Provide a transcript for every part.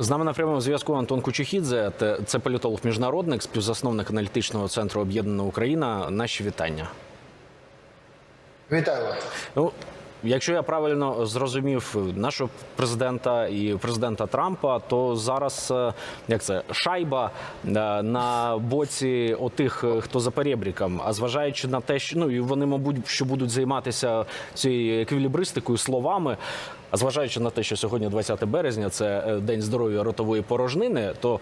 З нами на прямому зв'язку Антон Кучухідзе. Це політолог міжнародник, співзасновник аналітичного центру Об'єднана Україна. Наші вітання. Вітаю вас. Ну, якщо я правильно зрозумів нашого президента і президента Трампа, то зараз е, як це шайба е, на боці отих, е, хто за перебріком. А зважаючи на те, що ну і вони, мабуть, що будуть займатися цією еквілібристикою словами. А зважаючи на те, що сьогодні 20 березня, це е, день здоров'я ротової порожнини, то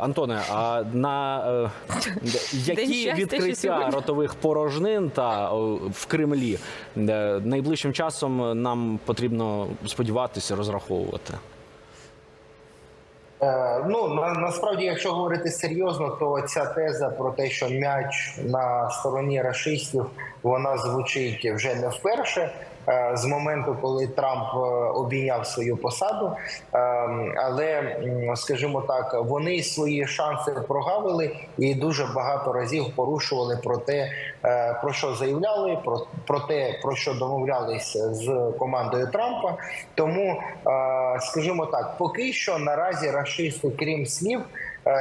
Антоне, а на е, які щастя, відкриття сьогодні. ротових порожнин та в Кремлі найближчим часом нам потрібно сподіватися, розраховувати. Е, ну на, насправді, якщо говорити серйозно, то ця теза про те, що м'яч на стороні рашистів, вона звучить вже не вперше. Е, З моменту, коли Трамп е, обійняв свою посаду, Е, але скажімо так, вони свої шанси прогавили і дуже багато разів порушували про те, е, про що заявляли, про, про те, про що домовлялися з командою Трампа. Тому, скажімо так, поки що наразі рашисти, крім слів.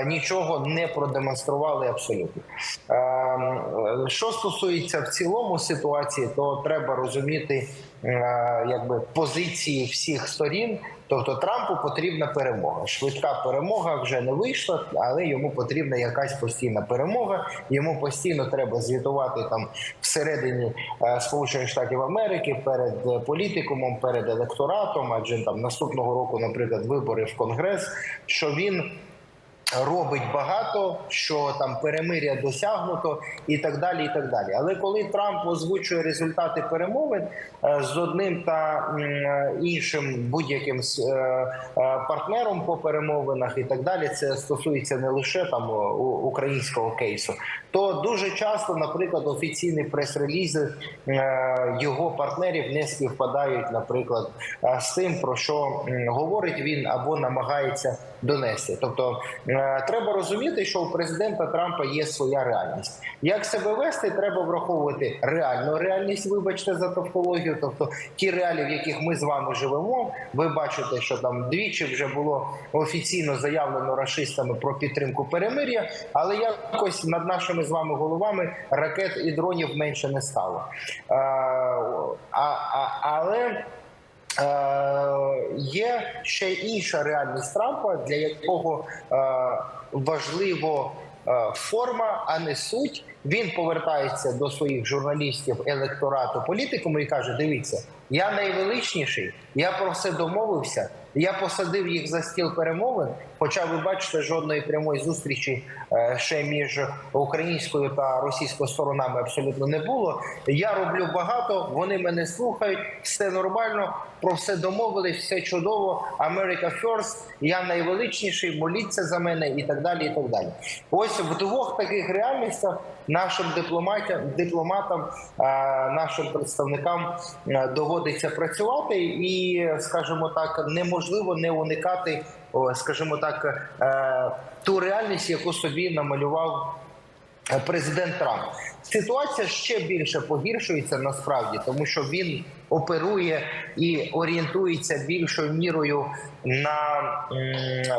Нічого не продемонстрували абсолютно. Е, Що стосується в цілому ситуації, то треба розуміти е, якби позиції всіх сторін. Тобто Трампу потрібна перемога. Швидка перемога вже не вийшла, але йому потрібна якась постійна перемога. Йому постійно треба звітувати там всередині е, Сполучених Штатів Америки перед політикумом, перед електоратом. Адже там наступного року, наприклад, вибори в Конгрес, що він. Робить багато, що там перемиря досягнуто, і так далі. І так далі. Але коли Трамп озвучує результати перемовин е, з одним та е, іншим будь-яким е, партнером по перемовинах, і так далі, це стосується не лише там українського кейсу, то дуже часто, наприклад, офіційні прес-релізи його партнерів не співпадають, наприклад, з тим, про що говорить він або намагається донести. Тобто е, треба розуміти, що у президента Трампа є своя реальність. Як себе вести, треба враховувати реальну реальність. Вибачте за тавтологію, тобто ті реалії, в яких ми з вами живемо. Ви бачите, що там двічі вже було офіційно заявлено рашистами про підтримку перемир'я, але якось над нашими з вами головами ракет і дронів менше не стало. Е, а, а, але є ще інша реальність Трампа, для якого е, важливо е, форма, а не суть. Він повертається до своїх журналістів, електорату, політикуму і каже: Дивіться, я найвеличніший, я про все домовився. Я посадив їх за стіл перемовин. Хоча ви бачите, жодної прямої зустрічі е, ще між українською та російською сторонами абсолютно не було. Я роблю багато, вони мене слухають, все нормально, про все домовились, все чудово. America first, я найвеличніший, моліться за мене і так далі. І так далі. Ось в двох таких реальностях нашим дипломатам, дипломатам, е, нашим представникам е, доводиться працювати, і, скажімо так, неможливо не уникати, скажімо так, е, ту реальність, яку собі намалював президент Трамп. Ситуація ще більше погіршується насправді, тому що він оперує і орієнтується більшою мірою на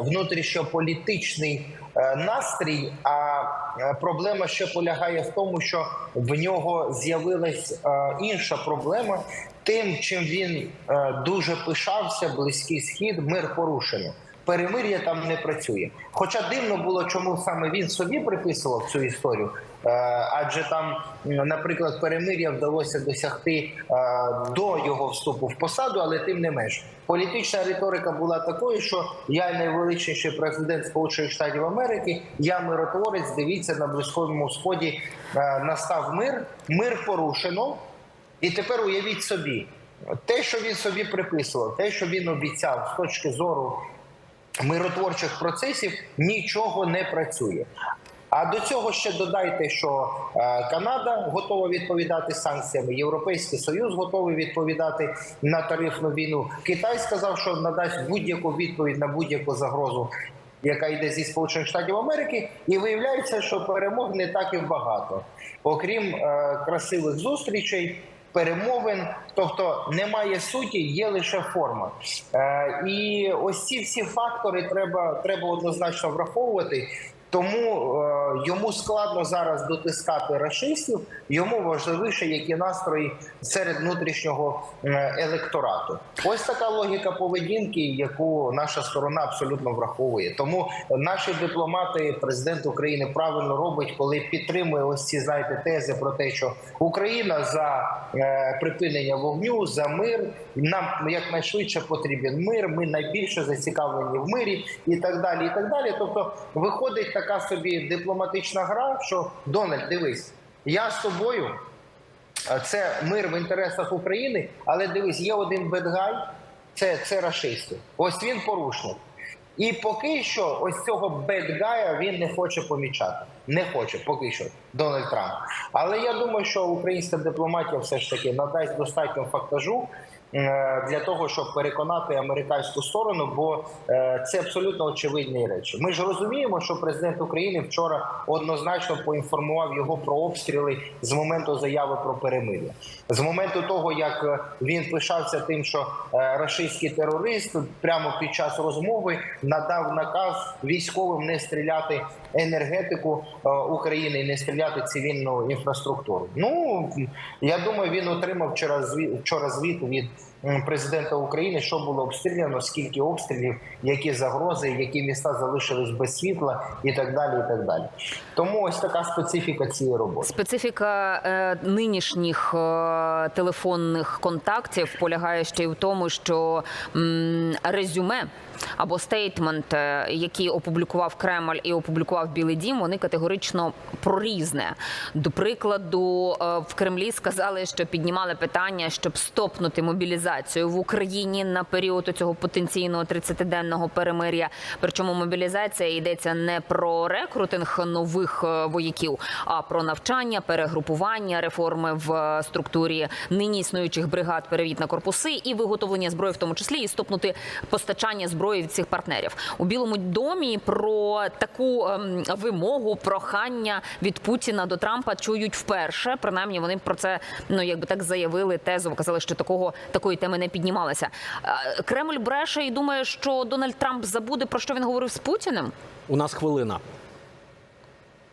внутрішньополітичний е, настрій. А е, проблема ще полягає в тому, що в нього з'явилась е, інша проблема. Тим, чим він е, дуже пишався, близький схід, мир порушено. Перемир'я там не працює. Хоча дивно було, чому саме він собі приписував цю історію. Е, адже там, наприклад, перемир'я вдалося досягти е, до його вступу в посаду, але тим не менш, політична риторика була такою, що я найвеличніший президент Сполучених Штатів Америки, я миротворець. Дивіться на близькому сході е, настав мир, мир порушено. І тепер уявіть собі, те, що він собі приписував, те, що він обіцяв з точки зору миротворчих процесів, нічого не працює. А до цього ще додайте, що е, Канада готова відповідати санкціями, Європейський Союз готовий відповідати на тарифну війну. Китай сказав, що надасть будь-яку відповідь на будь-яку загрозу, яка йде зі Сполучених Штатів Америки, і виявляється, що перемог не так і багато. Окрім е, красивих зустрічей, перемовин, тобто немає суті, є лише форма. Е, і ось ці всі фактори треба, треба однозначно враховувати. Тому е, йому складно зараз дотискати рашистів. Йому важливіше, які настрої серед внутрішнього електорату. Ось така логіка поведінки, яку наша сторона абсолютно враховує. Тому наші дипломати, президент України правильно робить, коли підтримує ось ці знаєте тези про те, що Україна за е, припинення вогню, за мир. Нам якнайшвидше потрібен мир. Ми найбільше зацікавлені в мирі і так далі. І так далі. Тобто, виходить така собі дипломатична гра, що Дональд, дивись, я з тобою. Це мир в інтересах України, але дивись, є один бедгай, це, це рашисти. Ось він порушник. І поки що, ось цього бедгая він не хоче помічати. Не хоче поки що Дональд Трамп. Але я думаю, що українська дипломатія все ж таки надасть достатньо фактажу е, для того, щоб переконати американську сторону, бо е, це абсолютно очевидні речі. Ми ж розуміємо, що президент України вчора однозначно поінформував його про обстріли з моменту заяви про перемир'я, з моменту того, як е, він пишався тим, що е, рашистський терорист прямо під час розмови надав наказ військовим не стріляти енергетику е, України і не стріляти цивільну інфраструктуру. Ну я думаю, він отримав вчора звіт, звіт від президента України, що було обстріляно, скільки обстрілів, які загрози, які міста залишились без світла, і так далі. І так далі. Тому ось така специфіка цієї роботи. Специфіка е, нинішніх е, телефонних контактів полягає ще й в тому, що м, резюме або стейтмент, е, який опублікував Кремль і опублікував Білий Дім, вони категорично прорізне. До прикладу, е, в Кремлі сказали, що піднімали питання, щоб стопнути мобілізацію в Україні на період цього потенційного 30-денного перемир'я. Причому мобілізація йдеться не про рекрутинг нових е, вояків, а про навчання, перегрупування, реформи в е, структурі нині існуючих бригад, перевід на корпуси і виготовлення зброї, в тому числі і стопнути постачання зброї від цих партнерів у Білому домі. Про таку ем, вимогу, прохання від Путіна до Трампа чують вперше. Принаймні вони про це ну якби так заявили. Тезово казали, що такого такої теми не піднімалася. Кремль бреше і думає, що Дональд Трамп забуде про що він говорив з Путіним. У нас хвилина.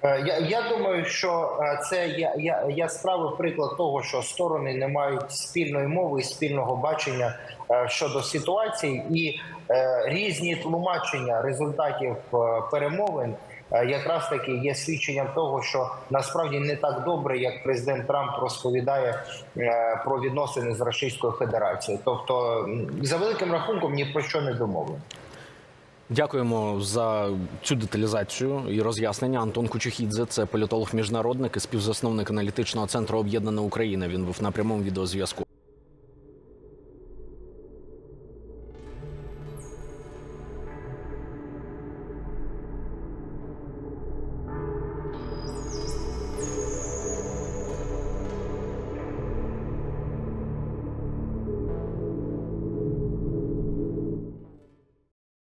Е, Я, я думаю, що е, це я, я, яскравий приклад того, що сторони не мають спільної мови і спільного бачення е, щодо ситуації, і е, різні тлумачення результатів е, перемовин. Е, Якраз таки є свідченням того, що насправді не так добре, як президент Трамп розповідає е, про відносини з Російською Федерацією. Тобто, за великим рахунком, ні про що не домовлено. Дякуємо за цю деталізацію і роз'яснення. Антон Кучухідзе, це політолог міжнародник і співзасновник аналітичного центру Об'єднана Україна. Він був на прямому відеозв'язку.